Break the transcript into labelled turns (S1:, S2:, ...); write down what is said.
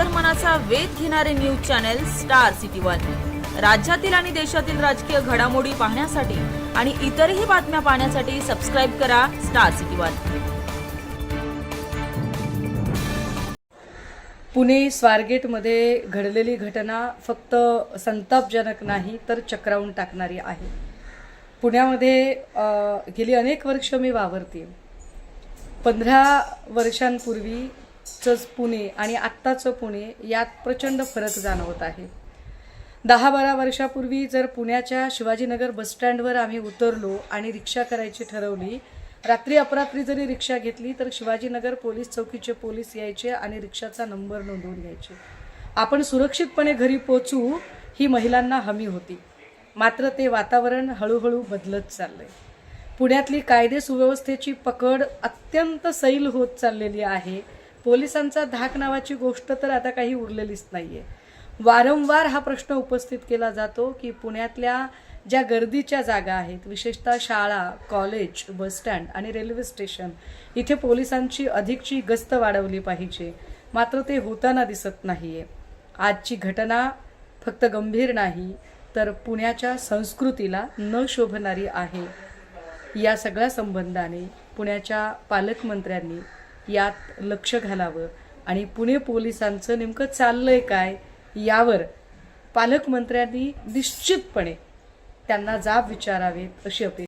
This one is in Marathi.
S1: अंतर्मनाचा वेध घेणारे news channel Star City One. राज्यातील आणि देशातील राजकीय घडामोडी पाहण्यासाठी आणि इतरही बातम्या पाहण्यासाठी सबस्क्राईब करा स्टार सिटी वन.
S2: पुणे स्वारगेटमध्ये घडलेली घटना फक्त संतापजनक नाही तर चक्रावून टाकणारी आहे. पुण्यामध्ये गेली अनेक वर्ष मी वावरते. पंधरा वर्षांपूर्वी चंच पुणे आणि आत्ताचं पुणे यात प्रचंड फरक जाणवत आहे. दहा बारा वर्षापूर्वी जर पुण्याच्या शिवाजीनगर बसस्टँडवर आम्ही उतरलो आणि रिक्षा करायची ठरवली रात्री अपरात्री जरी रिक्षा घेतली तर शिवाजीनगर पोलीस चौकीचे पोलीस यायचे आणि रिक्षाचा नंबर नोंदवून घ्यायचे. आपण सुरक्षितपणे घरी पोचू ही महिलांना हमी होती. मात्र ते वातावरण हळूहळू बदलत चाललंय. पुण्यातली कायदे सुव्यवस्थेची पकड अत्यंत सैल होत चाललेली आहे. पोलिसांचा धाक नावाची गोष्ट तर आता काही उरलेलीच नाही आहे वारंवार हा प्रश्न उपस्थित केला जातो की पुण्यातल्या ज्या गर्दीच्या जागा आहेत विशेषतः शाळा कॉलेज बसस्टँड आणि रेल्वे स्टेशन इथे पोलिसांची अधिकची गस्त वाढवली पाहिजे. मात्र ते होताना दिसत नाही आहे आजची घटना फक्त गंभीर नाही तर पुण्याच्या संस्कृतीला न शोभणारी आहे. या सगळ्या संबंधाने पुण्याच्या पालकमंत्र्यांनी यात लक्ष घालावं. आणि पुणे पोलिसांचं नेमकं चाललंय काय यावर पालकमंत्र्यांनी निश्चितपणे त्यांना जाब विचारावेत अशी अपेक्षा.